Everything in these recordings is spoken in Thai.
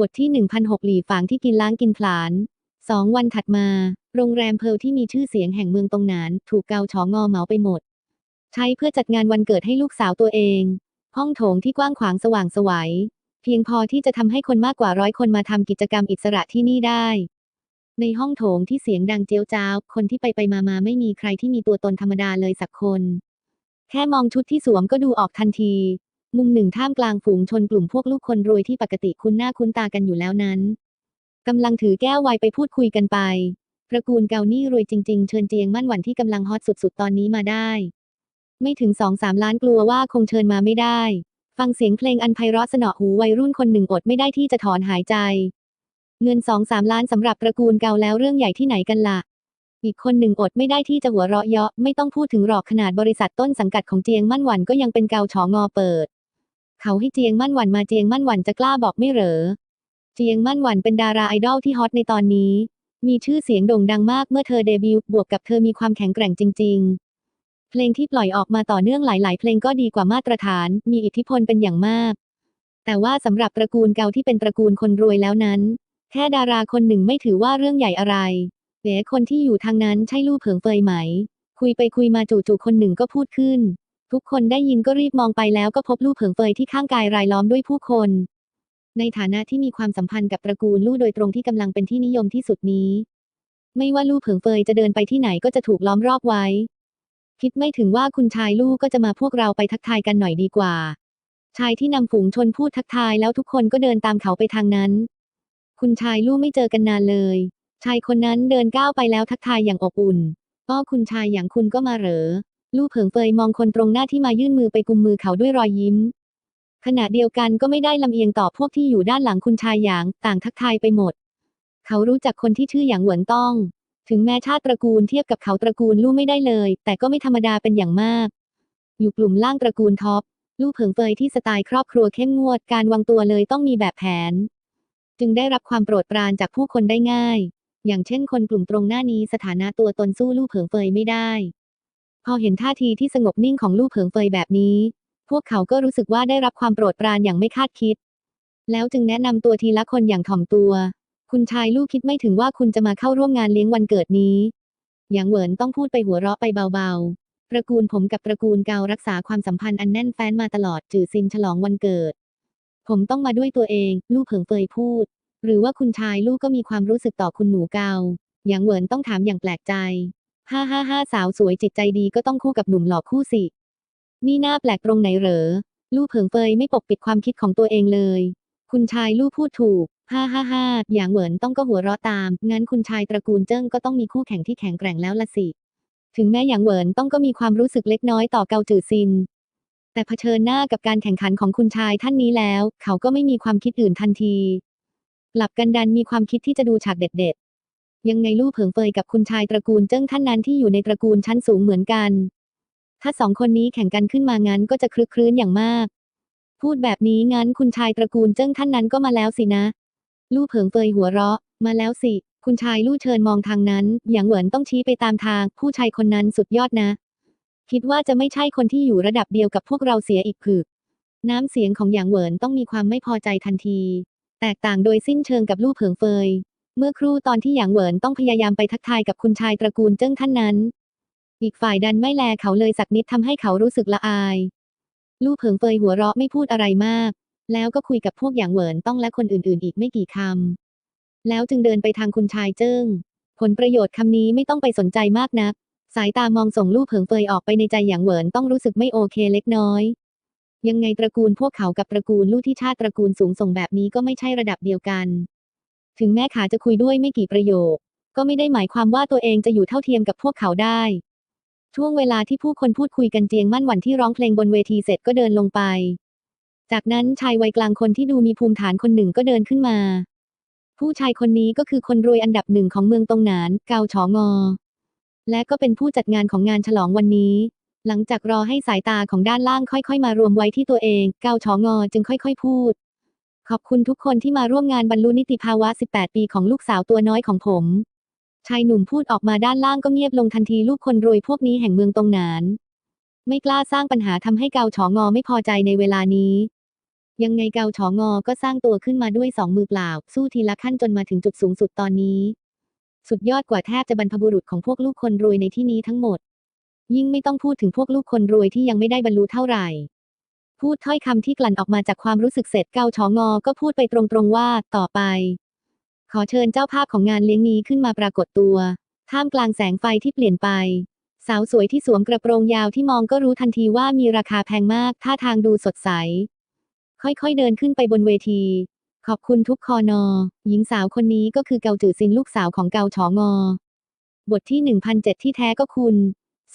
บทที่ 1006 หลี่ฝางที่กินล้างกินผลาญสองวันถัดมา โรงแรมเพลที่มีชื่อเสียงแห่งเมืองตรงนาน ถูกเกาฉองอเหมาไปหมด ใช้เพื่อจัดงานวันเกิดให้ลูกสาวตัวเอง ห้องโถงที่กว้างขวางสว่างสวัย เพียงพอที่จะทำให้คนมากกว่าร้อยคนมาทำกิจกรรมอิสระที่นี่ได้ ในห้องโถงที่เสียงดังเจียวจ้าว คนที่ไปไปมามาไม่มีใครที่มีตัวตนธรรมดาเลยสักคน แค่มองชุดที่สวมก็ดูออกทันที มุมหนึ่งท่ามกลางฝูงชนกลุ่มพวกลูกคนรวยที่ปกติคุ้นหน้าคุ้นตากันอยู่แล้วนั้นกำลังถือแก้วไวน์ไปพูดคุยกันไปตระกูลเกานี่รวยจริง ๆ เชิญเจียงมั่นหวันที่กำลังฮอตสุด ๆ ตอนนี้มาได้ ไม่ถึงสองสามล้านกลัวว่าคงเชิญมาไม่ได้ ฟังเสียงเพลงอันไพเราะสนอหูวัยรุ่นคนหนึ่งอดไม่ได้ที่จะถอนหายใจ เงินสองสามล้านสำหรับตระกูลเกาแล้วเรื่องใหญ่ที่ไหนกันล่ะ อีกคนหนึ่งอดไม่ได้ที่จะหัวเราะเยาะไม่ต้องพูดถึงหรอกขนาดบริษัทต้นสังกัดของเจียงมั่นหวันก็ยังเป็นเกาฉองอเปิด เขาให้เจียงมั่นหวันมาเจียงมั่นหวันจะกล้าบอกไม่เหรอ เจียงมั่นหวันเป็นดาราไอดอลที่ฮอตในตอนนี้ มีชื่อเสียงโด่งดังมากเมื่อเธอเดบิวต์บวกกับเธอมีความแข็งแกร่งจริง ๆ เพลงที่ปล่อยออกมาต่อเนื่องหลาย ๆ เพลงก็ดีกว่ามาตรฐาน มีอิทธิพลเป็นอย่างมาก แต่ว่าสำหรับตระกูลเกาที่เป็นตระกูลคนรวยแล้วนั้น แค่ดาราคนหนึ่งไม่ถือว่าเรื่องใหญ่อะไรเอ๋คนที่อยู่ทางนั้นใช่ลู่เผิงเฟยไหม คุยไปคุยมาจู่ๆคนหนึ่งก็พูดขึ้น ทุกคนได้ยินก็รีบมองไปแล้วก็พบลู่เผิงเฟยที่ข้างกายรายล้อมด้วยผู้คน ในฐานะที่มีความสัมพันธ์กับตระกูลลู่โดยตรงที่กำลังเป็นที่นิยมที่สุดนี้ ไม่ว่าลู่เผิงเฟยจะเดินไปที่ไหนก็จะถูกล้อมรอบไว้ คิดไม่ถึงว่าคุณชายลู่ก็จะมาพวกเราไปทักทายกันหน่อยดีกว่า ชายที่นำฝูงชนพูดทักทายแล้วทุกคนก็เดินตามเขาไปทางนั้น คุณชายลู่ไม่เจอกันนานเลย ชายคนนั้นเดินก้าวไปแล้วทักทายอย่างอบอุ่นก็คุณชายอย่างคุณก็มาเหรอ ลู่เผิงเฟยมองคนตรงหน้าที่มายื่นมือไปกุมมือเขาด้วยรอยยิ้ม ขณะเดียวกันก็ไม่ได้ลำเอียงต่อพวกที่อยู่ด้านหลังคุณชายหยาง ต่างทักทายไปหมด เขารู้จักคนที่ชื่อหยางหวนต้อง ถึงแม้ชาติตระกูลเทียบกับเขาตระกูลลู่ไม่ได้เลย แต่ก็ไม่ธรรมดาเป็นอย่างมาก อยู่กลุ่มล่างตระกูลท็อปลู่เผิงเฟยที่สไตล์ครอบครัวเข้มงวดการวางตัวเลยต้องมีแบบแผน จึงได้รับความโปรดปรานจากผู้คนได้ง่าย อย่างเช่นคนกลุ่มตรงหน้านี้สถานะตัวตนสู้ลู่เผิงเฟยไม่ได้ พอเห็นท่าทีที่สงบนิ่งของลู่เผิงเฟยแบบนี้ พวกเขาก็รู้สึกว่าได้รับความโปรดปรานอย่างไม่คาดคิด แล้วจึงแนะนำตัวทีละคนอย่างถ่อมตัว คุณชายลู่คิดไม่ถึงว่าคุณจะมาเข้าร่วมงานเลี้ยงวันเกิดนี้หยางเหวินต้องพูดไปหัวเราะไปเบาๆ ตระกูลผมกับตระกูลเการักษาความสัมพันธ์อันแน่นแฟ้นมาตลอดจื่อซินฉลองวันเกิด ผมต้องมาด้วยตัวเอง ลู่เผิงเฟยพูด หรือว่าคุณชายลู่ก็มีความรู้สึกต่อคุณหนูเกาหยางเหวินต้องถามอย่างแปลกใจ ห้าห้าห้าสาวสวยจิตใจดีก็ต้องคู่กับหนุ่มหล่อคู่สิ นี่น่าแปลกตรงไหนเหรอ ลู่เผิงเฟยไม่ปกปิดความคิดของตัวเองเลย คุณชายลู่พูดถูกห้าห้าห้าหยางเหวินต้องก็หัวเราะตาม งั้นคุณชายตระกูลเจิ้งก็ต้องมีคู่แข่งที่แข็งแกร่งแล้วละสิ ถึงแม้หยางเหวินต้องก็มีความรู้สึกเล็กน้อยต่อเกาจือซิน แต่เผชิญหน้ากับการแข่งขันของคุณชายท่านนี้แล้ว เขาก็ไม่มีความคิดอื่นทันทีกลับกันดันมีความคิดที่จะดูฉากเด็ดๆ ยังไงลู่เผิงเฟยกับคุณชายตระกูลเจิ้งท่านนั้นที่อยู่ในตระกูลชั้นสูงเหมือนกัน ถ้าสองคนนี้แข่งกันขึ้นมางั้นก็จะคลึกครื้นอย่างมาก พูดแบบนี้งั้นคุณชายตระกูลเจิ้งท่านนั้นก็มาแล้วสินะ ลู่เผิงเฟยหัวเราะ มาแล้วสิ คุณชายลู่เชิญมองทางนั้น อย่างเหวินต้องชี้ไปตามทาง ผู้ชายคนนั้นสุดยอดนะ คิดว่าจะไม่ใช่คนที่อยู่ระดับเดียวกับพวกเราเสียอีกผึกน้ำเสียงของอย่างเหวินต้องมีความไม่พอใจทันที แตกต่างโดยสิ้นเชิงกับลู่เผิงเฟย เมื่อครู่ตอนที่หยางเหวินต้องพยายามไปทักทายกับคุณชายตระกูลเจิ้งท่านนั้น อีกฝ่ายดันไม่แลเขาเลยสักนิดทำให้เขารู้สึกละอาย ลู่เผิงเฟยหัวเราะไม่พูดอะไรมาก แล้วก็คุยกับพวกหยางเหวินต้องและคนอื่นๆ อีกไม่กี่คำแล้วจึงเดินไปทางคุณชายเจิ้ง ผลประโยชน์คำนี้ไม่ต้องไปสนใจมากนัก สายตามองส่งลู่เผิงเฟยออกไปในใจหยางเหวินต้องรู้สึกไม่โอเคเล็กน้อย ยังไงตระกูลพวกเขากับตระกูลลู่ที่ชาติตระกูลสูงส่งแบบนี้ก็ไม่ใช่ระดับเดียวกัน ถึงแม้ขาจะคุยด้วยไม่กี่ประโยค ก็ไม่ได้หมายความว่าตัวเองจะอยู่เท่าเทียมกับพวกเขาได้ ช่วงเวลาที่ผู้คนพูดคุยกันเจียงมั่นหวันที่ร้องเพลงบนเวทีเสร็จก็เดินลงไป จากนั้นชายวัยกลางคนที่ดูมีภูมิฐานคนหนึ่งก็เดินขึ้นมา ผู้ชายคนนี้ก็คือคนรวยอันดับหนึ่งของเมืองตงหนาน เกาฉองอ และก็เป็นผู้จัดงานของงานฉลองวันนี้ หลังจากรอให้สายตาของด้านล่างค่อย ๆ มารวมไว้ที่ตัวเอง เกาฉองอจึงค่อย ๆ พูด ขอบคุณทุกคนที่มาร่วมงานบรรลุนิติภาวะ 18 ปีของลูกสาวตัวน้อยของผม ชายหนุ่มพูดออกมาด้านล่างก็เงียบลงทันทีลูกคนรวยพวกนี้แห่งเมืองตรงหนาน ไม่กล้าสร้างปัญหาทำให้เกาฉองอไม่พอใจในเวลานี้ ยังไงเกาฉองอก็สร้างตัวขึ้นมาด้วยสองมือเปล่า สู้ทีละขั้นจนมาถึงจุดสูงสุดตอนนี้ สุดยอดกว่าแทบจะบรรพบุรุษของพวกลูกคนรวยในที่นี้ทั้งหมด ยิ่งไม่ต้องพูดถึงพวกลูกคนรวยที่ยังไม่ได้บรรลุเท่าไหร่ พูดถ้อยคำที่กลั่นออกมาจากความรู้สึกเสร็จเกาฉองอ ก็พูดไปตรงๆว่า ต่อไป ขอเชิญเจ้าภาพของงานเลี้ยงนี้ขึ้นมาปรากฏตัว ท่ามกลางแสงไฟที่เปลี่ยนไป สาวสวยที่สวมกระโปรงยาวที่มองก็รู้ทันทีว่ามีราคาแพงมากท่าทางดูสดใส ค่อยๆเดินขึ้นไปบนเวที ขอบคุณทุกคอนอ หญิงสาวคนนี้ก็คือเกาจือซินลูกสาวของเกาฉองอ บทที่ 1007 ที่แท้ก็คุณ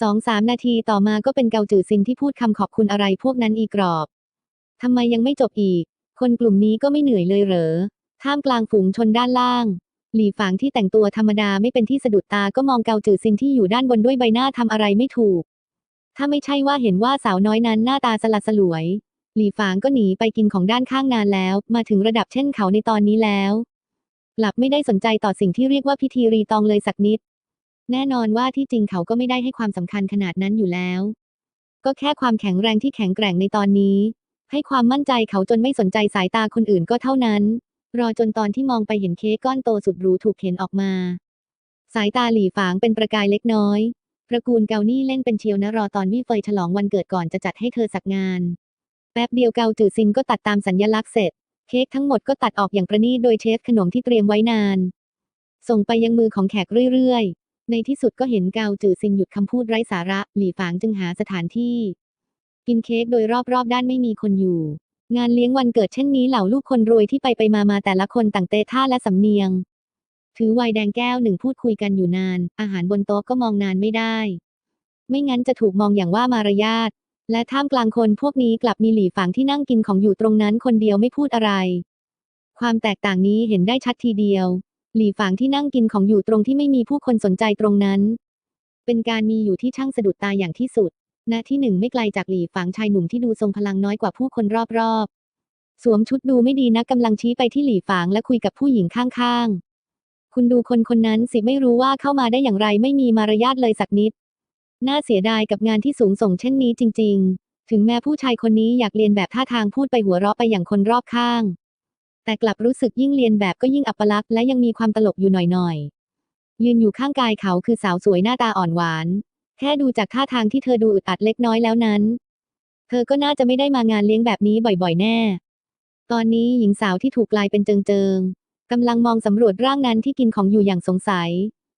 สองสามนาทีต่อมาก็เป็นเกาจือซินที่พูดคำขอบคุณอะไรพวกนั้นอีกรอบทำไมยังไม่จบอีก คนกลุ่มนี้ก็ไม่เหนื่อยเลยเหรอ ท่ามกลางฝูงชนด้านล่าง หลี่ฝางที่แต่งตัวธรรมดาไม่เป็นที่สะดุดตาก็มองเกาจือซินที่อยู่ด้านบนด้วยใบหน้าทำอะไรไม่ถูก ถ้าไม่ใช่ว่าเห็นว่าสาวน้อยนั้นหน้าตาสลัดสลวย หลี่ฝางก็หนีไปกินของด้านข้างนานแล้ว มาถึงระดับเช่นเขาในตอนนี้แล้วกลับไม่ได้สนใจต่อสิ่งที่เรียกว่าพิธีรีตองเลยสักนิด แน่นอนว่าที่จริงเขาก็ไม่ได้ให้ความสำคัญขนาดนั้นอยู่แล้ว ก็แค่ความแข็งแรงที่แข็งแกร่งในตอนนี้ ให้ความมั่นใจเขาจนไม่สนใจสายตาคนอื่นก็เท่านั้น รอจนตอนที่มองไปเห็นเค้กก้อนโตสุดหรูถูกเข็นออกมา สายตาหลี่ฝางเป็นประกายเล็กน้อยตระกูลเกานี่เล่นเป็นเชียวนะรอตอนวี่เฟยฉลองวันเกิดก่อนจะจัดให้เธอสักงาน แป๊บเดียวเกาจือซินก็ตัดตามสัญญลักษณ์เสร็จ เค้กทั้งหมดก็ตัดออกอย่างประณีตโดยเชฟขนมที่เตรียมไว้นาน ส่งไปยังมือของแขกเรื่อย ในที่สุดก็เห็นเกาจือซินหยุดคำพูดไร้สาระ หลี่ฝางจึงหาสถานที่ กินเค้กโดยรอบๆ ด้านไม่มีคนอยู่ งานเลี้ยงวันเกิดเช่นนี้เหล่าลูกคนรวยที่ไปไปมามาแต่ละคนต่างเตะท่าและสำเนียง ถือไวน์แดงแก้วหนึ่งพูดคุยกันอยู่นาน อาหารบนโต๊ะก็มองนานไม่ได้ ไม่งั้นจะถูกมองอย่างว่ามารยาทและท่ามกลางคนพวกนี้กลับมีหลี่ฝางที่นั่งกินของอยู่ตรงนั้นคนเดียวไม่พูดอะไร ความแตกต่างนี้เห็นได้ชัดทีเดียว หลี่ฝางที่นั่งกินของอยู่ตรงที่ไม่มีผู้คนสนใจตรงนั้น เป็นการมีอยู่ที่ช่างสะดุดตาอย่างที่สุด ณ ที่หนึ่งไม่ไกลจากหลี่ฝางชายหนุ่มที่ดูทรงพลังน้อยกว่าผู้คนรอบๆ สวมชุดดูไม่ดีนะกำลังชี้ไปที่หลี่ฝางและคุยกับผู้หญิงข้างๆ คุณดูคนคนนั้นสิไม่รู้ว่าเข้ามาได้อย่างไรไม่มีมารยาทเลยสักนิด น่าเสียดายกับงานที่สูงส่งเช่นนี้จริง ๆ ถึงแม้ผู้ชายคนนี้อยากเรียนแบบท่าทางพูดไปหัวเราะไปอย่างคนรอบข้าง แต่กลับรู้สึกยิ่งเรียนแบบก็ยิ่งอัปลักษณ์และยังมีความตลกอยู่หน่อยๆ ยืนอยู่ข้างกายเขาคือสาวสวยหน้าตาอ่อนหวาน แค่ดูจากท่าทางที่เธอดูอึดอัดเล็กน้อยแล้วนั้น เธอก็น่าจะไม่ได้มางานเลี้ยงแบบนี้บ่อยๆ แน่ ตอนนี้หญิงสาวที่ถูกกลายเป็นเจิงๆกำลังมองสำรวจร่างนั้นที่กินของอยู่อย่างสงสัย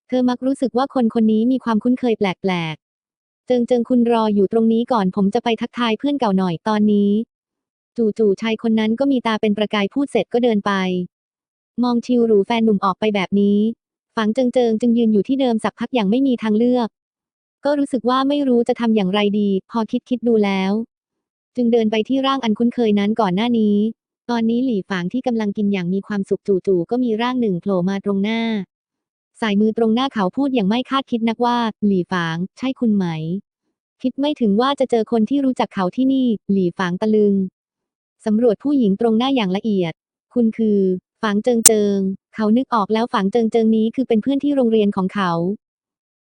เธอมักรู้สึกว่าคนคนนี้มีความคุ้นเคยแปลกๆ เจิงเจิงคุณรออยู่ตรงนี้ก่อนผมจะไปทักทายเพื่อนเก่าหน่อยตอนนี้ จู่ๆชายคนนั้นก็มีตาเป็นประกายพูดเสร็จก็เดินไป มองชิวหรูแฟนหนุ่มออกไปแบบนี้ ฝังเจิงเจิงจึงยืนอยู่ที่เดิมสักพักอย่างไม่มีทางเลือก ก็รู้สึกว่าไม่รู้จะทำอย่างไรดี พอคิดคิดดูแล้ว จึงเดินไปที่ร่างอันคุ้นเคยนั้นก่อนหน้านี้ ตอนนี้หลี่ฝางที่กำลังกินอย่างมีความสุขจู่ๆก็มีร่างหนึ่งโผล่มาตรงหน้า สายมือตรงหน้าเขาพูดอย่างไม่คาดคิดนักว่า หลี่ฝาง ใช่คุณไหมคิดไม่ถึงว่าจะเจอคนที่รู้จักเขาที่นี่ หลี่ฝางตะลึง สำรวจผู้หญิงตรงหน้าอย่างละเอียด คุณคือ ฝางเจิงเจิง เขานึกออกแล้วฝางเจิงเจิงนี้คือเป็นเพื่อนที่โรงเรียนของเขา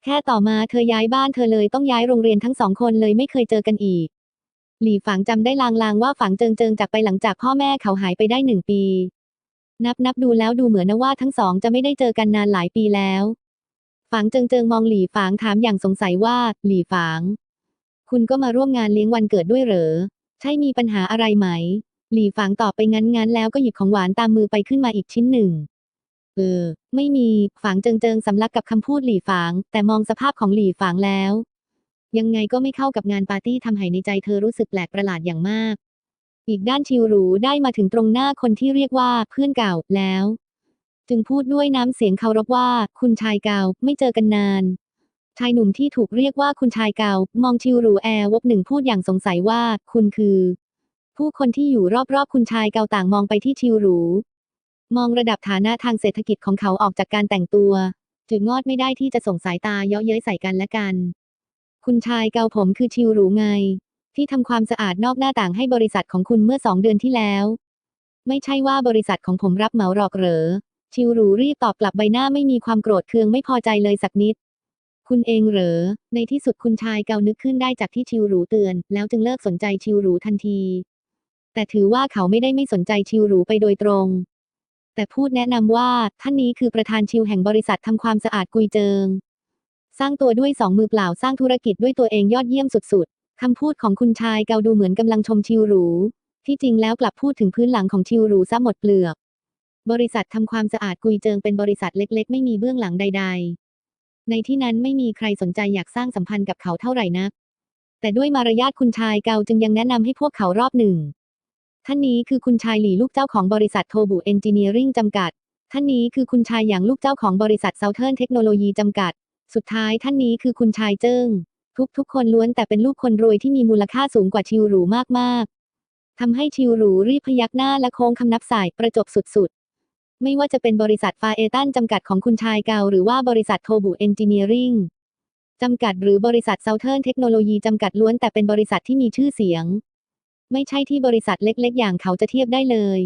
แค่ต่อมาเธอย้ายบ้านเธอเลยต้องย้ายโรงเรียนทั้งสองคนเลยไม่เคยเจอกันอีก หลี่ฝางจำได้ลางๆว่าฝางเจิงเจิงจากไปหลังจากพ่อแม่เขาหายไปได้หนึ่งปี นับนับดูแล้วดูเหมือนนะว่าทั้งสองจะไม่ได้เจอกันนานหลายปีแล้วฝางเจิงเจิงมองหลี่ฝางถามอย่างสงสัยว่า หลี่ฝาง คุณก็มาร่วมงานเลี้ยงวันเกิดด้วยเหรอ ใช่มีปัญหาอะไรไหม หลี่ฝางตอบไปงั้นๆแล้วก็หยิบของหวานตามมือไปขึ้นมาอีกชิ้นหนึ่ง เออ ไม่มี ฝางเจิงเจิงสำลักกับคำพูดหลี่ฝาง แต่มองสภาพของหลี่ฝางแล้ว ยังไงก็ไม่เข้ากับงานปาร์ตี้ทำให้ในใจเธอรู้สึกแปลกประหลาดอย่างมาก อีกด้านชิวหรูได้มาถึงตรงหน้าคนที่เรียกว่าเพื่อนเก่าแล้ว จึงพูดด้วยน้ำเสียงเคารพว่า คุณชายเก่าไม่เจอกันนานชายหนุ่มที่ถูกเรียกว่าคุณชายเก่ามองชิวหรูแอร์วบหนึ่งพูดอย่างสงสัยว่า คุณคือ ผู้คนที่อยู่รอบๆ คุณชายเกาต่างมองไปที่ชิวหรู มองระดับฐานะทางเศรษฐกิจของเขาออกจากการแต่งตัวจึงงอดไม่ได้ที่จะส่งสายตาเยาะเย้ยใส่กันและกัน คุณชายเกาผมคือชิวหรูไง ที่ทำความสะอาดนอกหน้าต่างให้บริษัทของคุณเมื่อสองเดือนที่แล้ว ไม่ใช่ว่าบริษัทของผมรับเหมาหรอกเหรอ ชิวหรูรีบตอบกลับใบหน้าไม่มีความโกรธเคืองไม่พอใจเลยสักนิด คุณเองเหรอ ในที่สุดคุณชายเกานึกขึ้นได้จากที่ชิวหรูเตือน แล้วจึงเลิกสนใจชิวหรูทันที แต่ถือว่าเขาไม่ได้ไม่สนใจชิวหรูไปโดยตรง แต่พูดแนะนำว่าท่านนี้คือประธานชิวแห่งบริษัททำความสะอาดกุยเจิง สร้างตัวด้วยสองมือเปล่าสร้างธุรกิจด้วยตัวเองยอดเยี่ยมสุดๆคำพูดของคุณชายเกาดูเหมือนกำลังชมชิวหรู ที่จริงแล้วกลับพูดถึงพื้นหลังของชิวหรูซะหมดเปลือก บริษัททำความสะอาดกุยเจิงเป็นบริษัทเล็ก ๆ ไม่มีเบื้องหลังใด ๆ ในที่นั้นไม่มีใครสนใจอยากสร้างสัมพันธ์กับเขาเท่าไหร่นักแต่ด้วยมารยาทคุณชายเกาจึงยังแนะนำให้พวกเขารอบหนึ่ง ท่านนี้คือคุณชายหลี่ลูกเจ้าของบริษัทโทบุเอนจิเนียริงจำกัด ท่านนี้คือคุณชายหยางลูกเจ้าของบริษัทเซาเทิร์นเทคโนโลยีจำกัด สุดท้ายท่านนี้คือคุณชายเจิ้ง ทุกทุกๆคนล้วนแต่เป็นลูกคนรวยที่มีมูลค่าสูงกว่าชิวหรูมากๆทำให้ชิวหรูรีบพยักหน้าและโค้งคำนับสายประจบสุดๆ ไม่ว่าจะเป็นบริษัทฟาเอตันจำกัดของคุณชายเกาหรือว่าบริษัทโทบุเอนจิเนียริงจำกัดหรือบริษัทเซาเทิร์นเทคโนโลยีจำกัดล้วนแต่เป็นบริษัทที่มีชื่อเสียง ไม่ใช่ที่บริษัทเล็ก ๆ อย่างเขาจะเทียบได้เลย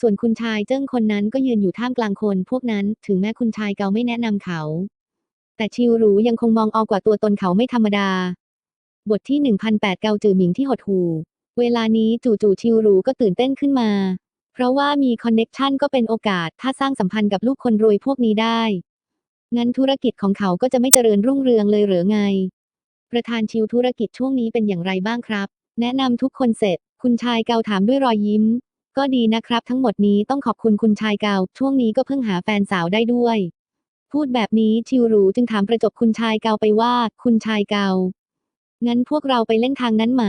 ส่วนคุณชายเจิ้งคนนั้นก็ยืนอยู่ท่ามกลางคนพวกนั้น ถึงแม้คุณชายเกาไม่แนะนำเขา แต่ชิวหรูยังคงมองออกกว่าตัวตนเขาไม่ธรรมดา บทที่ 1008 เกาจือหมิงที่หดหูเวลานี้จู่ๆชิวหรูก็ตื่นเต้นขึ้นมา เพราะว่ามีคอนเน็กชันก็เป็นโอกาสถ้าสร้างสัมพันธ์กับลูกคนรวยพวกนี้ได้ งั้นธุรกิจของเขาก็จะไม่เจริญรุ่งเรืองเลยเหรือไง ประธานชิวธุรกิจช่วงนี้เป็นอย่างไรบ้างครับ แนะนำทุกคนเสร็จ คุณชายเกาถามด้วยรอยยิ้ม ก็ดีนะครับ ทั้งหมดนี้ต้องขอบคุณคุณชายเกา ช่วงนี้ก็เพิ่งหาแฟนสาวได้ด้วย พูดแบบนี้ชิวหรูจึงถามประจบคุณชายเกาไปว่า คุณชายเกา งั้นพวกเราไปเล่นทางนั้นไหม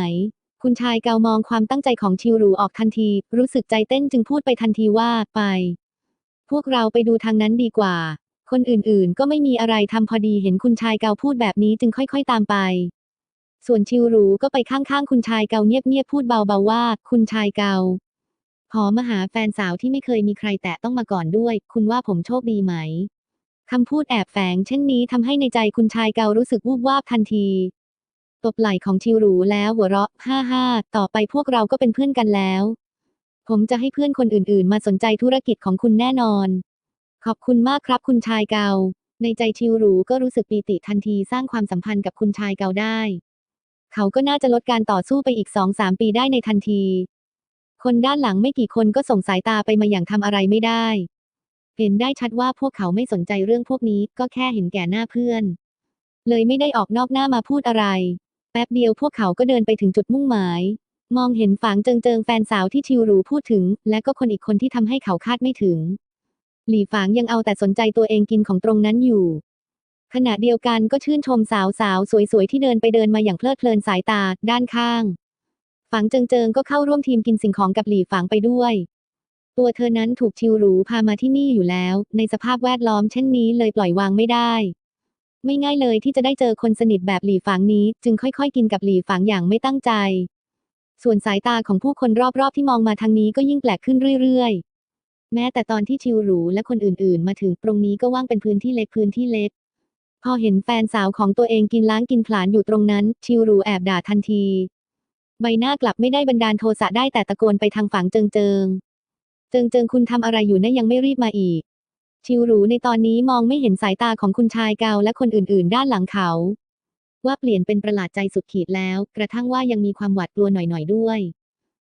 คุณชายเกามองความตั้งใจของชิวหรูออกทันที รู้สึกใจเต้นจึงพูดไปทันทีว่าไป พวกเราไปดูทางนั้นดีกว่า คนอื่นๆ ก็ไม่มีอะไรทำพอดีเห็นคุณชายเกาพูดแบบนี้จึงค่อย ๆ ตามไป ส่วนชิวหรูก็ไปข้างๆ คุณชายเกาเงียบๆพูดเบาๆว่า คุณชายเกาขอมาหาแฟนสาวที่ไม่เคยมีใครแตะต้องมาก่อนด้วย คุณว่าผมโชคดีไหมคำพูดแอบแฝงเช่นนี้ทำให้ในใจคุณชายเการู้สึกวูบวาบทันทีตบไหล่ของชิวหรูแล้วหัวเราะฮ่าฮ่าต่อไปพวกเราก็เป็นเพื่อนกันแล้ว ผมจะให้เพื่อนคนอื่นๆ มาสนใจธุรกิจของคุณแน่นอน ขอบคุณมากครับคุณชายเกา ในใจชิวหรูก็รู้สึกปีติทันทีสร้างความสัมพันธ์กับคุณชายเกาได้ เขาก็น่าจะลดการต่อสู้ไปอีกสองสามปีได้ในทันที คนด้านหลังไม่กี่คนก็ส่งสายตาไปมาอย่างทำอะไรไม่ได้ เห็นได้ชัดว่าพวกเขาไม่สนใจเรื่องพวกนี้ก็แค่เห็นแก่หน้าเพื่อน เลยไม่ได้ออกนอกหน้ามาพูดอะไร แป๊บเดียวพวกเขาก็เดินไปถึงจุดมุ่งหมาย มองเห็นฝางเจิงเจิงแฟนสาวที่ชิวหรูพูดถึง และก็คนอีกคนที่ทำให้เขาคาดไม่ถึง หลี่ฝางยังเอาแต่สนใจตัวเองกินของตรงนั้นอยู่ ขณะเดียวกันก็ชื่นชมสาวสาวๆสวยๆ ที่เดินไปเดินมาอย่างเพลิดเพลินสายตาด้านข้างฝางเจิงเจิงก็เข้าร่วมทีมกินสิ่งของกับหลี่ฝางไปด้วย ตัวเธอนั้นถูกชิวหรูพามาที่นี่อยู่แล้ว ในสภาพแวดล้อมเช่นนี้เลยปล่อยวางไม่ได้ ไม่ง่ายเลยที่จะได้เจอคนสนิทแบบหลี่ฝางนี้ จึงค่อยๆ กินกับหลี่ฝางอย่างไม่ตั้งใจ ส่วนสายตาของผู้คนรอบๆ ที่มองมาทางนี้ก็ยิ่งแปลกขึ้นเรื่อยๆ แม้แต่ตอนที่ชิวหรูและคนอื่นๆ มาถึงตรงนี้ก็ว่างเป็นพื้นที่เล็กพื้นที่เล็ก อเห็นแฟนสาวของตัวเองกินล้างกินผลาญอยู่ตรงนั้น ชิวหรูแอบด่าทันที ใบหน้ากลับไม่ได้บันดาลโทสะได้แต่ตะโกนไปทางฝั่งเจิงเจิง เจิงเจิงคุณทำอะไรอยู่นะยังไม่รีบมาอีก ชิวหรูในตอนนี้มองไม่เห็นสายตาของคุณชายเกาและคนอื่น ๆ ด้านหลังเขา ว่าเปลี่ยนเป็นประหลาดใจสุดขีดแล้ว กระทั่งว่ายังมีความหวาดกลัวหน่อย ๆ ด้วย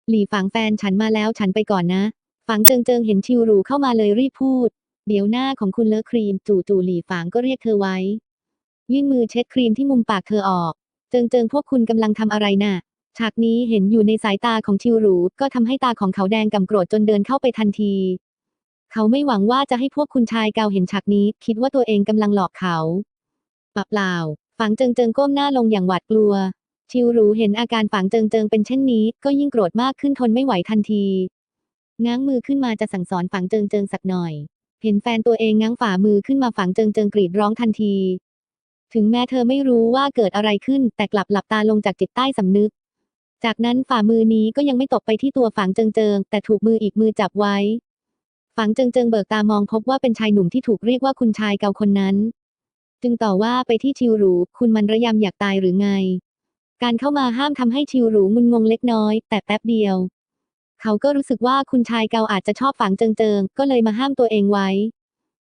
หลี่ฝังแฟนฉันมาแล้วฉันไปก่อนนะ ฝังเจิงเจิงเห็นชิวหรูเข้ามาเลยรีบพูด เดี๋ยวหน้าของคุณเลอะครีม จู่ๆหลี่ฝางก็เรียกเธอไว้ ยื่นมือเช็ดครีมที่มุมปากเธอออก เจิงเจิงพวกคุณกำลังทำอะไรน่ะ ฉากนี้เห็นอยู่ในสายตาของชิวหรูก็ทำให้ตาของเขาแดงกำโกรธจนเดินเข้าไปทันที เขาไม่หวังว่าจะให้พวกคุณชายเกาเห็นฉากนี้ คิดว่าตัวเองกำลังหลอกเขาปเปล่าฝังเจิงเจิงก้มหน้าลงอย่างหวาดกลัว ชิวหรูเห็นอาการฝังเจิงเจิงเป็นเช่นนี้ ก็ยิ่งโกรธมากขึ้นทนไม่ไหวทันที ง้างมือขึ้นมาจะสั่งสอนฝังเจิงเจิงสักหน่อย เห็นแฟนตัวเองง้างฝ่ามือขึ้นมาฝังเจิงเจิงกรีดร้องทันที ถึงแม้เธอไม่รู้ว่าเกิดอะไรขึ้น แต่กลับหลับตาลงจากจิตใต้สำนึก จากนั้นฝ่ามือนี้ก็ยังไม่ตกไปที่ตัวฝังเจิงเจิง แต่ถูกมืออีกมือจับไว้ ฝังเจิงเจิงเบิกตามองพบว่าเป็นชายหนุ่มที่ถูกเรียกว่าคุณชายเกาคนนั้น จึงต่อว่าไปที่ชิวหรู คุณมันระยำอยากตายหรือไง การเข้ามาห้ามทำให้ชิวหรูงุนงงเล็กน้อย แต่แป๊บเดียว เขาก็รู้สึกว่าคุณชายเกาอาจจะชอบฝังเจิงเจิงก็เลยมาห้ามตัวเองไว้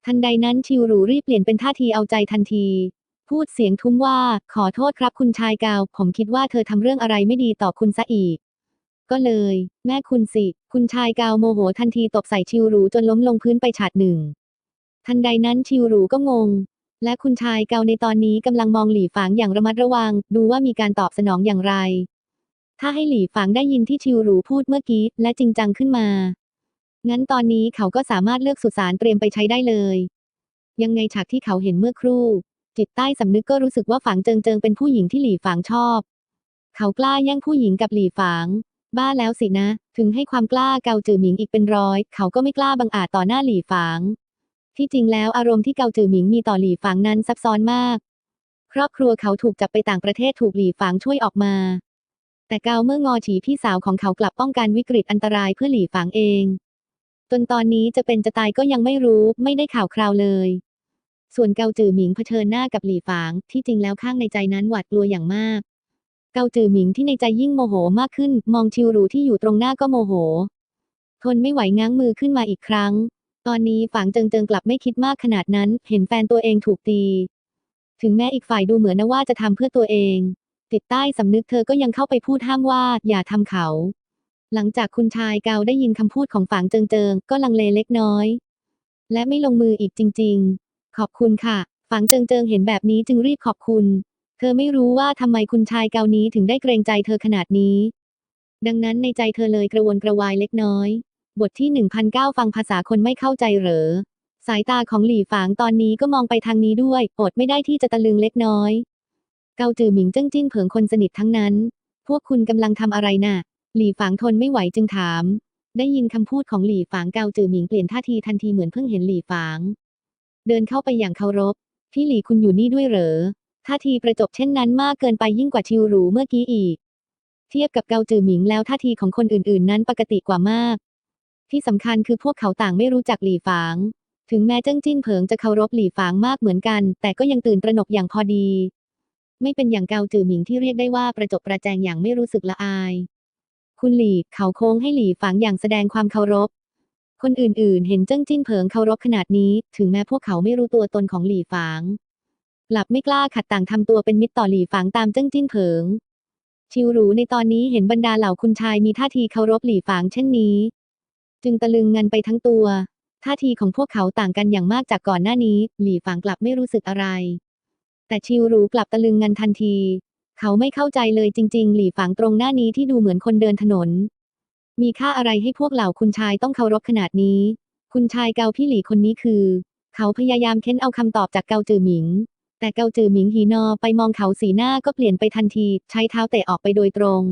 ทันใดนั้นชิวหรูรีบเปลี่ยนเป็นท่าทีเอาใจทันที พูดเสียงทุ้มว่า ขอโทษครับคุณชายเกา ผมคิดว่าเธอทำเรื่องอะไรไม่ดีต่อคุณซะอีก ก็เลย แม่คุณสิ คุณชายเกาโมโหทันทีตบใส่ชิวหรูจนล้มลงพื้นไปฉาดหนึ่ง ทันใดนั้นชิวหรูก็งง และคุณชายเกาในตอนนี้กำลังมองหลี่ฝางอย่างระมัดระวัง ดูว่ามีการตอบสนองอย่างไร ถ้าให้หลี่ฝางได้ยินที่ชิวหรูพูดเมื่อกี้ และจริงจังขึ้นมา งั้นตอนนี้เขาก็สามารถเลือกสุสานเตรียมไปใช้ได้เลย ยังไงฉากที่เขาเห็นเมื่อครู่ จิตใต้สำนึกก็รู้สึกว่าฝางเจิงเจิงเป็นผู้หญิงที่หลี่ฝางชอบ เขากล้าแย่งผู้หญิงกับหลี่ฝาง บ้าแล้วสินะ ถึงให้ความกล้าเกาจือหมิงอีกเป็นร้อย เขาก็ไม่กล้าบังอาจต่อหน้าหลี่ฝาง ที่จริงแล้วอารมณ์ที่เกาจือหมิงมีต่อหลี่ฝางนั้นซับซ้อนมาก ครอบครัวเขาถูกจับไปต่างประเทศถูกหลี่ฝางช่วยออกมา แต่เกาเมื่องอฉีพี่สาวของเขากลับป้องกันวิกฤตอันตรายเพื่อหลี่ฝางเองจนตอนนี้จะเป็นจะตายก็ยังไม่รู้ไม่ได้ข่าวคราวเลย ส่วนเกาจือหมิงเผชิญหน้ากับหลี่ฝาง ที่จริงแล้วข้างในใจนั้นหวาดกลัวอย่างมาก เกาจือหมิงที่ในใจยิ่งโมโหมากขึ้น มองชิวหรูที่อยู่ตรงหน้าก็โมโห ทนไม่ไหวง้างมือขึ้นมาอีกครั้ง ตอนนี้ฝางเจิงเจิงกลับไม่คิดมากขนาดนั้น เห็นแฟนตัวเองถูกตี ถึงแม้อีกฝ่ายดูเหมือนนะว่าจะทำเพื่อตัวเอง ติดใต้สำนึกเธอก็ยังเข้าไปพูดห้ามว่าอย่าทำเขา หลังจากคุณชายเกาได้ยินคำพูดของฝางเจิงเจิงก็ลังเลเล็กน้อย และไม่ลงมืออีกจริง ๆ ขอบคุณค่ะ ฝางเจิงเจิงเห็นแบบนี้จึงรีบขอบคุณ เธอไม่รู้ว่าทำไมคุณชายเกานี้ถึงได้เกรงใจเธอขนาดนี้ ดังนั้นในใจเธอเลยกระวนกระวายเล็กน้อย บทที่1009ฟังภาษาคนไม่เข้าใจเหรอสายตาของหลี่ฝางตอนนี้ก็มองไปทางนี้ด้วย อดไม่ได้ที่จะตะลึงเล็กน้อย เกาจือหมิงเจิ้งจิ้นเผิงคนสนิททั้งนั้น พวกคุณกำลังทำอะไรน่ะ หลี่ฝางทนไม่ไหวจึงถาม ได้ยินคำพูดของหลี่ฝางเกาจือหมิงเปลี่ยนท่าทีทันทีเหมือนเพิ่งเห็นหลี่ฝาง เดินเข้าไปอย่างเคารพ พี่หลี่คุณอยู่นี่ด้วยเหรอ ท่าทีประจบเช่นนั้นมากเกินไปยิ่งกว่าชิวหรูเมื่อกี้อีก เทียบกับเกาจือหมิงแล้วท่าทีของคนอื่น ๆ นั้นปกติกว่ามาก ที่สำคัญคือพวกเขาต่างไม่รู้จักหลี่ฝาง ถึงแม้เจิ้งจิ้นเผิงจะเคารพหลี่ฝางมากเหมือนกัน แต่ก็ยังตื่นตระหนกอย่างพอดี ไม่เป็นอย่างเกาจือหมิงที่เรียกได้ว่าประจบประแจงอย่างไม่รู้สึกละอาย คุณหลี่เขาโค้งให้หลี่ฝางอย่างแสดงความเคารพ คนอื่นๆ เห็นเจิ้งจิ้นเผิงเคารพขนาดนี้ ถึงแม้พวกเขาไม่รู้ตัวตนของหลี่ฝางกลับไม่กล้าขัดต่างทำตัวเป็นมิตรต่อหลี่ฝางตามเจิ้งจิ้นเผิง ชิวหรูในตอนนี้เห็นบรรดาเหล่าคุณชายมีท่าทีเคารพหลี่ฝางเช่นนี้ จึงตะลึงงันไปทั้งตัว ท่าทีของพวกเขาต่างกันอย่างมากจากก่อนหน้านี้ หลี่ฝางกลับไม่รู้สึกอะไร แต่ชิวหรูกลับตะลึงงันทันที เขาไม่เข้าใจเลยจริง ๆ หลี่ฝางตรงหน้านี้ที่ดูเหมือนคนเดินถนน มีค่าอะไรให้พวกเหล่าคุณชายต้องเคารพขนาดนี้ คุณชายเกาพี่หลี่คนนี้คือ เขาพยายามเค้นเอาคำตอบจากเกาจือหมิง แต่เกาจือหมิงหีนอไปมองเขาสีหน้าก็เปลี่ยนไปทันที ใช้เท้าเตะออกไปโดยตรง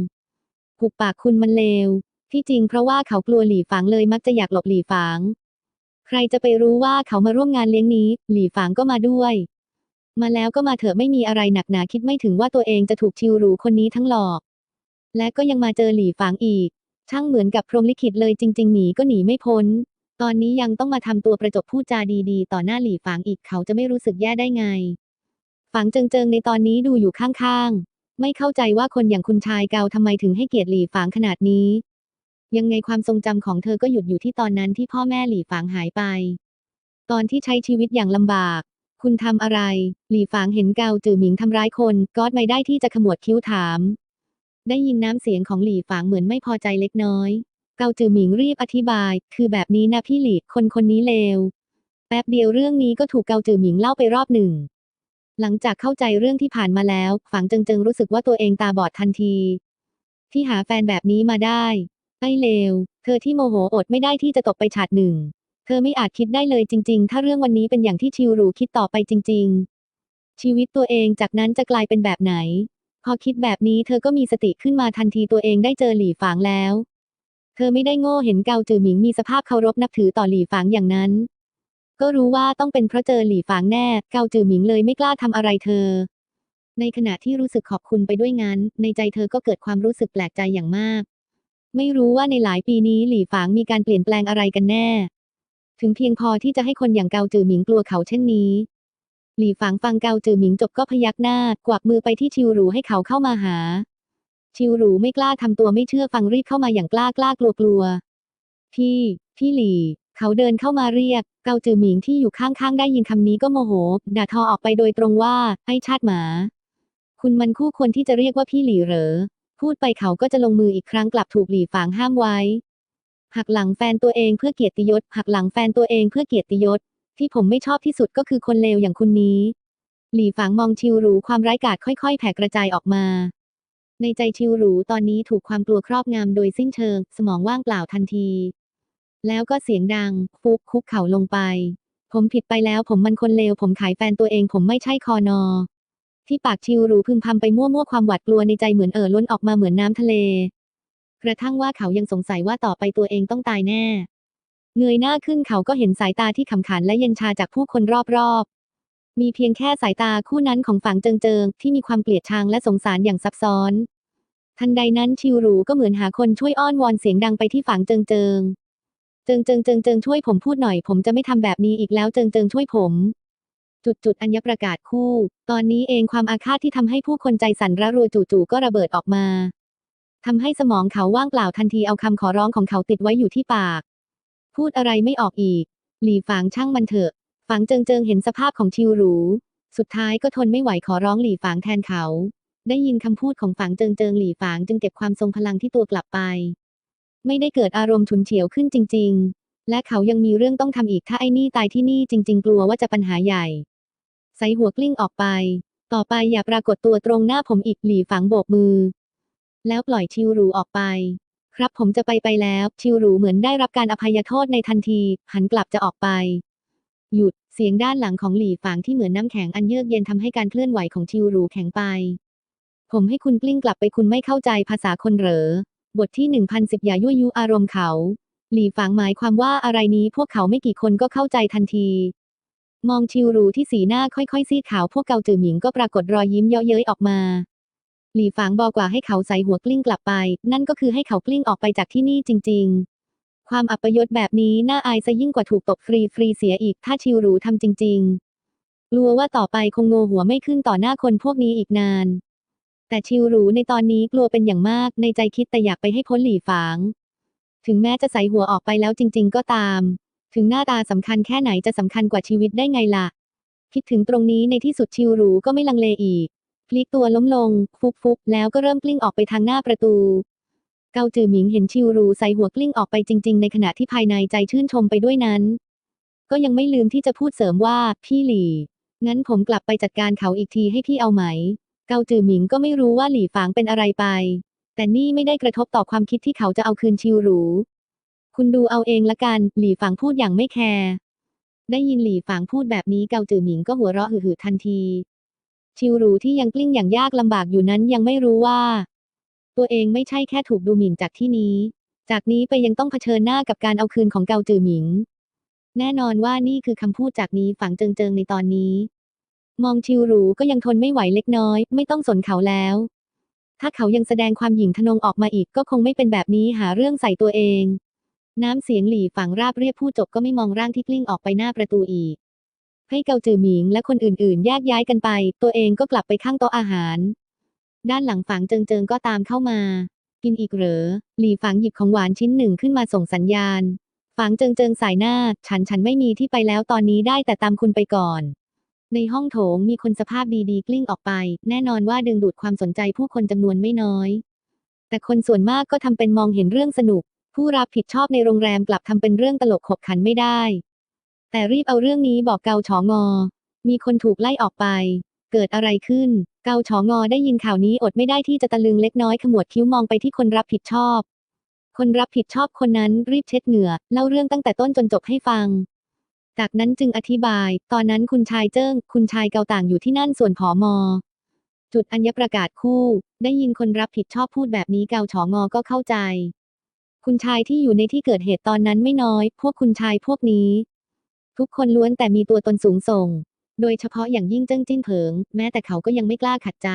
หุบปากคุณมันเลว ที่จริงเพราะว่าเขากลัวหลี่ฝางเลยมักจะอยากหลบหลี่ฝาง ใครจะไปรู้ว่าเขามาร่วมงานเลี้ยงนี้ หลี่ฝางก็มาด้วย มาแล้วก็มาเถอะไม่มีอะไรหนักหนาคิดไม่ถึงว่าตัวเองจะถูกชิวหรูคนนี้ทั้งหลอก และก็ยังมาเจอหลี่ฝางอีก ช่างเหมือนกับพรหมลิขิตเลยจริง ๆ หนีก็หนีไม่พ้น ตอนนี้ยังต้องมาทำตัวประจบพูดจาดีๆ ต่อหน้าหลี่ฝางอีกเขาจะไม่รู้สึกแย่ได้ไง ฝางเจิงๆในตอนนี้ดูอยู่ข้างๆ ไม่เข้าใจว่าคนอย่างคุณชายเกาทำไมถึงให้เกียรติหลี่ฝางขนาดนี้ ยังไงความทรงจำของเธอก็หยุดอยู่ที่ตอนนั้นที่พ่อแม่หลี่ฝางหายไป ตอนที่ใช้ชีวิตอย่างลำบาก คุณทำอะไร หลี่ฝางเห็นเกาจือหมิงทำร้ายคนก็ไม่ได้ที่จะขมวดคิ้วถาม ได้ยินน้ำเสียงของหลี่ฝางเหมือนไม่พอใจเล็กน้อย เกาจือหมิงรีบอธิบาย คือแบบนี้นะพี่หลี่ คนคนนี้เลว แป๊บเดียวเรื่องนี้ก็ถูกเกาจือหมิงเล่าไปรอบหนึ่ง หลังจากเข้าใจเรื่องที่ผ่านมาแล้วฝังเจิงเจิงรู้สึกว่าตัวเองตาบอดทันที ที่หาแฟนแบบนี้มาได้ ไอ้เลว เธอที่โมโหอดไม่ได้ที่จะตกไปฉาดหนึ่ง ธอไม่อาจคิดได้เลยจริง ๆ ถ้าเรื่องวันนี้เป็นอย่างที่ชิวหรูคิดต่อไปจริง ๆ ชีวิตตัวเองจากนั้นจะกลายเป็นแบบไหน พอคิดแบบนี้เธอก็มีสติขึ้นมาทันทีตัวเองได้เจอหลี่ฝางแล้ว เธอไม่ได้โง่เห็นเกาจือหมิงมีสภาพเคารพนับถือต่อหลี่ฝางอย่างนั้น ก็รู้ว่าต้องเป็นเพราะเจอหลี่ฝางแน่ เกาจือหมิงเลยไม่กล้าทำอะไรเธอ ในขณะที่รู้สึกขอบคุณไปด้วยงั้น ในใจเธอก็เกิดความรู้สึกแปลกใจอย่างมาก ไม่รู้ว่าในหลายปีนี้หลี่ฝางมีการเปลี่ยนแปลงอะไรกันแน่ ถึงเพียงพอที่จะให้คนอย่างเกาจือหมิงกลัวเขาเช่นนี้ หลี่ฝางฟังเกาจือหมิงจบก็พยักหน้ากวักมือไปที่ชิวหรูให้เขาเข้ามาหา ชิวหรูไม่กล้าทำตัวไม่เชื่อฟังรีบเข้ามาอย่างกล้ากล้ากลัวกลัวพี่พี่หลี่ เขาเดินเข้ามาเรียก เกาจือหมิงที่อยู่ข้างๆได้ยินคำนี้ก็โมโหด่าทอออกไปโดยตรงว่าไอ้ชาติหมา คุณมันคู่ควรที่จะเรียกว่าพี่หลี่เหรอพูดไปเขาก็จะลงมืออีกครั้งกลับถูกหลี่ฝางห้ามไว้ หักหลังแฟนตัวเองเพื่อเกียรติยศ หักหลังแฟนตัวเองเพื่อเกียรติยศ ที่ผมไม่ชอบที่สุดก็คือคนเลวอย่างคุณนี้ หลี่ฝางมองชิวหรูความร้ายกาจค่อยๆ แผ่กระจายออกมา ในใจชิวหรูตอนนี้ถูกความกลัวครอบงำโดยสิ้นเชิง สมองว่างเปล่าทันที แล้วก็เสียงดัง ฟุบคุกเข่าลงไป ผมผิดไปแล้วผมมันคนเลวผมขายแฟนตัวเอง ผมไม่ใช่คอนอที่ปากชิวหรูพึมพำไปมั่วๆความหวาดกลัวในใจเหมือนเอ่อล้นออกมาเหมือนน้ำทะเล กระทั่งว่าเขายังสงสัยว่าต่อไปตัวเองต้องตายแน่ เงยหน้าขึ้นเขาก็เห็นสายตาที่ขำขันและเย็นชาจากผู้คนรอบๆ มีเพียงแค่สายตาคู่นั้นของฝังเจิงเจิงที่มีความเกลียดชังและสงสารอย่างซับซ้อน ทันใดนั้นชิวหรูก็เหมือนหาคนช่วยอ้อนวอนเสียงดังไปที่ฝังเจิงเจิงเจิงเจิงเจิงเจิงช่วยผมพูดหน่อย ผมจะไม่ทำแบบนี้อีกแล้วเจิงเจิงช่วยผมจุดจุดอัญญประกาศคู่ ตอนนี้เองความอาฆาตที่ทำให้ผู้คนใจสั่นระรัวจู่ๆก็ระเบิดออกมา ทำให้สมองเขาว่างเปล่าทันทีเอาคำขอร้องของเขาติดไว้อยู่ที่ปาก พูดอะไรไม่ออกอีก หลีฝางช่างมันเถอะฝางเจิงเจิงเห็นสภาพของชิวหรู สุดท้ายก็ทนไม่ไหวขอร้องหลีฝางแทนเขา ได้ยินคำพูดของฝางเจิงเจิงหลีฝางจึงเก็บความทรงพลังที่ตัวกลับไป ไม่ได้เกิดอารมณ์ฉุนเฉียวขึ้นจริง ๆ และเขายังมีเรื่องต้องทำอีกถ้าไอ้นี่ตายที่นี่จริง ๆ กลัวว่าจะปัญหาใหญ่ ใส่หัวกลิ้งออกไป ต่อไปอย่าปรากฏตัวตรงหน้าผมอีกหลีฝางโบกมือ แล้วปล่อยชิวหรูออกไป ครับผมจะไปไปแล้ว ชิวหรูเหมือนได้รับการอภัยโทษในทันที หันกลับจะออกไป หยุดเสียงด้านหลังของหลี่ฝางที่เหมือนน้ำแข็งอันเยือกเย็นทำให้การเคลื่อนไหวของชิวหรูแข็งไป ผมให้คุณกลิ้งกลับไปคุณไม่เข้าใจภาษาคนเหรอบทที่หนึ่งพันสิบอย่ายั่วยุอารมณ์เขา หลี่ฝางหมายความว่าอะไรนี้พวกเขาไม่กี่คนก็เข้าใจทันที มองชิวหรูที่สีหน้าค่อยๆ ซีดขาวพวกเกาจือหมิงก็ปรากฏรอยยิ้มเยาะเย้ยออกมา หลี่ฝางบอกว่าให้เขาใส่หัวกลิ้งกลับไป นั่นก็คือให้เขากลิ้งออกไปจากที่นี่จริง ๆ ความอัปยศแบบนี้น่าอายซะยิ่งกว่าถูกตบฟรีฟรีเสียอีก ถ้าชิวหรูทำจริง ๆ กลัวว่าต่อไปคงโงหัวไม่ขึ้นต่อหน้าคนพวกนี้อีกนาน แต่ชิวหรูในตอนนี้กลัวเป็นอย่างมาก ในใจคิดแต่อยากไปให้พ้นหลี่ฝาง ถึงแม้จะใส่หัวออกไปแล้วจริง ๆ ก็ตาม ถึงหน้าตาสำคัญแค่ไหนจะสำคัญกว่าชีวิตได้ไงล่ะ คิดถึงตรงนี้ในที่สุดชิวหรูก็ไม่ลังเลอีก พลิกตัวล้มลง ฟุบฟุบแล้วก็เริ่มกลิ้งออกไปทางหน้าประตู เกาจือหมิงเห็นชิวรูใส่หัวกลิ้งออกไปจริง ๆ ในขณะที่ภายในใจชื่นชมไปด้วยนั้น ก็ยังไม่ลืมที่จะพูดเสริมว่าพี่หลี่ งั้นผมกลับไปจัดการเขาอีกทีให้พี่เอาไหม เกาจือหมิงก็ไม่รู้ว่าหลี่ฝางเป็นอะไรไป แต่นี่ไม่ได้กระทบต่อความคิดที่เขาจะเอาคืนชิวรูคุณดูเอาเองละกัน หลี่ฝางพูดอย่างไม่แคร์ได้ยินหลี่ฝางพูดแบบนี้เกาจือหมิงก็หัวเราะหือๆทันที ชิวหรูที่ยังกลิ้งอย่างยากลำบากอยู่นั้นยังไม่รู้ว่า ตัวเองไม่ใช่แค่ถูกดูหมิ่นจากที่นี้ จากนี้ไปยังต้องเผชิญหน้ากับการเอาคืนของเกาจือหมิง แน่นอนว่านี่คือคำพูดจากนี้ฝังเจิงๆในตอนนี้ มองชิวหรูก็ยังทนไม่ไหวเล็กน้อย ไม่ต้องสนเขาแล้ว ถ้าเขายังแสดงความหยิ่งทะนงออกมาอีกก็คงไม่เป็นแบบนี้หาเรื่องใส่ตัวเองน้ำเสียงหลี่ฝังราบเรียบผู้จบก็ไม่มองร่างที่กลิ้งออกไปหน้าประตูอีก ให้เกาจือหมิงและคนอื่นๆ แยกย้ายกันไป ตัวเองก็กลับไปข้างโต๊ะอาหาร ด้านหลังฝังเจิงเจิงก็ตามเข้ามา กินอีกเหรอ หลี่ฝังหยิบของหวานชิ้นหนึ่งขึ้นมาส่งสัญญาณ ฝังเจิงเจิงสายหน้า ฉันฉันไม่มีที่ไปแล้วตอนนี้ได้แต่ตามคุณไปก่อน ในห้องโถงมีคนสภาพดีๆ กลิ้งออกไป แน่นอนว่าดึงดูดความสนใจผู้คนจำนวนไม่น้อย แต่คนส่วนมากก็ทำเป็นมองเห็นเรื่องสนุก ผู้รับผิดชอบในโรงแรมกลับทำเป็นเรื่องตลกขบขันไม่ได้ แต่รีบเอาเรื่องนี้บอกเกาฉองอ มีคนถูกไล่ออกไป เกิดอะไรขึ้น เกาฉองอได้ยินข่าวนี้อดไม่ได้ที่จะตะลึงเล็กน้อยขมวดคิ้วมองไปที่คนรับผิดชอบ คนรับผิดชอบคนนั้นรีบเช็ดเหงื่อเล่าเรื่องตั้งแต่ต้นจนจบให้ฟัง จากนั้นจึงอธิบาย ตอนนั้นคุณชายเจิ้ง คุณชายเกาต่างอยู่ที่นั่นส่วนผอมอจุดอัญญประกาศคู่ ได้ยินคนรับผิดชอบพูดแบบนี้เกาฉองอก็เข้าใจ คุณชายที่อยู่ในที่เกิดเหตุตอนนั้นไม่น้อย พวกคุณชายพวกนี้ ทุกคนล้วนแต่มีตัวตนสูงส่ง โดยเฉพาะอย่างยิ่งเจิ้งจิ้นเผิง แม้แต่เขาก็ยังไม่กล้าขัดใจ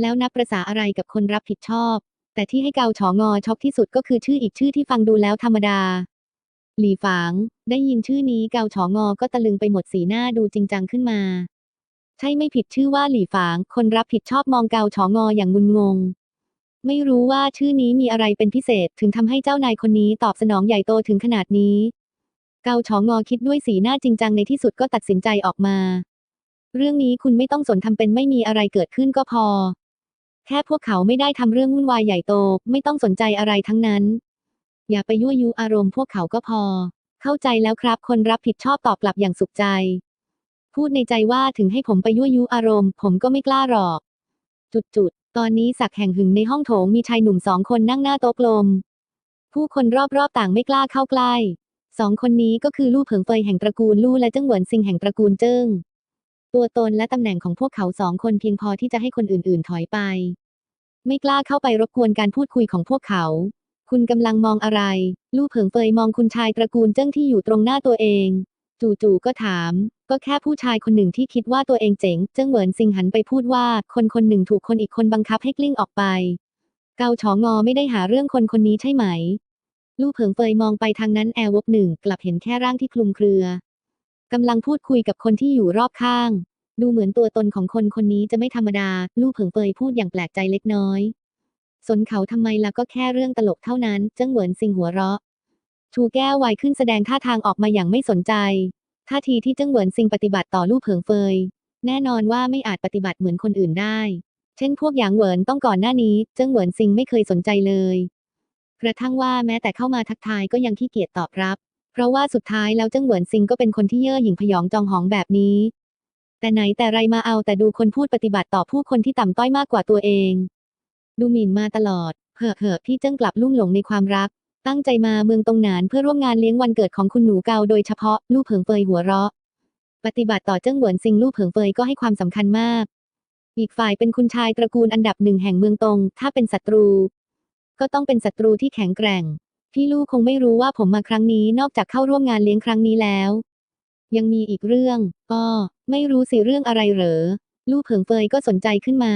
แล้วนับประษาอะไรกับคนรับผิดชอบ แต่ที่ให้เกาฉองอช็อกที่สุดก็คือชื่ออีกชื่อที่ฟังดูแล้วธรรมดา หลี่ฝาง ได้ยินชื่อนี้เกาฉองอก็ตะลึงไปหมดสีหน้าดูจริงจังขึ้นมา ใช่ไม่ผิดชื่อว่าหลี่ฝาง คนรับผิดชอบมองเกาฉองออย่างงุนงงไม่รู้ว่าชื่อนี้มีอะไรเป็นพิเศษถึงทำให้เจ้านายคนนี้ตอบสนองใหญ่โตถึงขนาดนี้ เกาฉองอคิดด้วยสีหน้าจริงจังในที่สุดก็ตัดสินใจออกมา เรื่องนี้คุณไม่ต้องสนทำเป็นไม่มีอะไรเกิดขึ้นก็พอ แค่พวกเขาไม่ได้ทำเรื่องวุ่นวายใหญ่โต ไม่ต้องสนใจอะไรทั้งนั้น อย่าไปยั่วยุอารมณ์พวกเขาก็พอ เข้าใจแล้วครับ คนรับผิดชอบตอบกลับอย่างสุขใจ พูดในใจว่าถึงให้ผมไปยั่วยุอารมณ์ ผมก็ไม่กล้าหรอก จุดๆตอนนี้สักแห่งหึงในห้องโถงมีชายหนุ่มสองคนนั่งหน้าโต๊ะกลม ผู้คนรอบๆต่างไม่กล้าเข้าใกล้ สองคนนี้ก็คือลู่เผิงเฟยแห่งตระกูลลู่และเจิ้งเหวินซิงแห่งตระกูลเจิ้ง ตัวตนและตำแหน่งของพวกเขาสองคนเพียงพอที่จะให้คนอื่นๆ ถอยไป ไม่กล้าเข้าไปรบกวนการพูดคุยของพวกเขา คุณกำลังมองอะไร ลู่เผิงเฟยมองคุณชายตระกูลเจิ้งที่อยู่ตรงหน้าตัวเอง จู่ๆก็ถาม ก็แค่ผู้ชายคนหนึ่งที่คิดว่าตัวเองเจ๋ง เจิ้งเหวินซิงหันไปพูดว่า คนคนหนึ่งถูกคนอีกคนบังคับให้กลิ้งออกไป เกาฉองอไม่ได้หาเรื่องคนคนนี้ใช่ไหม ลู่เผิงเฟยมองไปทางนั้นแอร์วบหนึ่งกลับเห็นแค่ร่างที่คลุมเครือกำลังพูดคุยกับคนที่อยู่รอบข้าง ดูเหมือนตัวตนของคนคนนี้จะไม่ธรรมดา ลู่เผิงเฟยพูดอย่างแปลกใจเล็กน้อย สนเขาทำไมล่ะก็แค่เรื่องตลกเท่านั้น เจิ้งเหวินซิงหัวเราะ ชูแก้วไวขึ้นแสดงท่าทางออกมาอย่างไม่สนใจท่าทีที่เจิ้งเหวินซิงปฏิบัติต่อลู่เผิงเฟย แน่นอนว่าไม่อาจปฏิบัติเหมือนคนอื่นได้ เช่นพวกหยางเหวินต้องก่อนหน้านี้ เจิ้งเหวินซิงไม่เคยสนใจเลย กระทั่งว่าแม้แต่เข้ามาทักทายก็ยังขี้เกียจตอบรับ เพราะว่าสุดท้ายแล้วเจิ้งเหวินซิงก็เป็นคนที่เย่อหยิ่งพยองจองหองแบบนี้ แต่ไหนแต่ไรมาเอาแต่ดูคนพูดปฏิบัติต่อผู้คนที่ต่ำต้อยมากกว่าตัวเอง ดูหมิ่นมาตลอดเหอะเหอะพี่เจิ้งกลับลุ่มหลงในความรัก ตั้งใจมาเมืองตรงหนานเพื่อร่วมงานเลี้ยงวันเกิดของคุณหนูเกาโดยเฉพาะลู่เผิงเฟยหัวเราะ ปฏิบัติต่อเจิ้งเหวินซิงลู่เผิงเฟยก็ให้ความสำคัญมากอีกฝ่ายเป็นคุณชายตระกูลอันดับหนึ่งแห่งเมืองตรง ถ้าเป็นศัตรู ก็ต้องเป็นศัตรูที่แข็งแกร่ง พี่ลูกคงไม่รู้ว่าผมมาครั้งนี้นอกจากเข้าร่วมงานเลี้ยงครั้งนี้แล้ว ยังมีอีกเรื่องอ้อไม่รู้สิเรื่องอะไรเหรอ ลูกเผิงเฟยก็สนใจขึ้นมา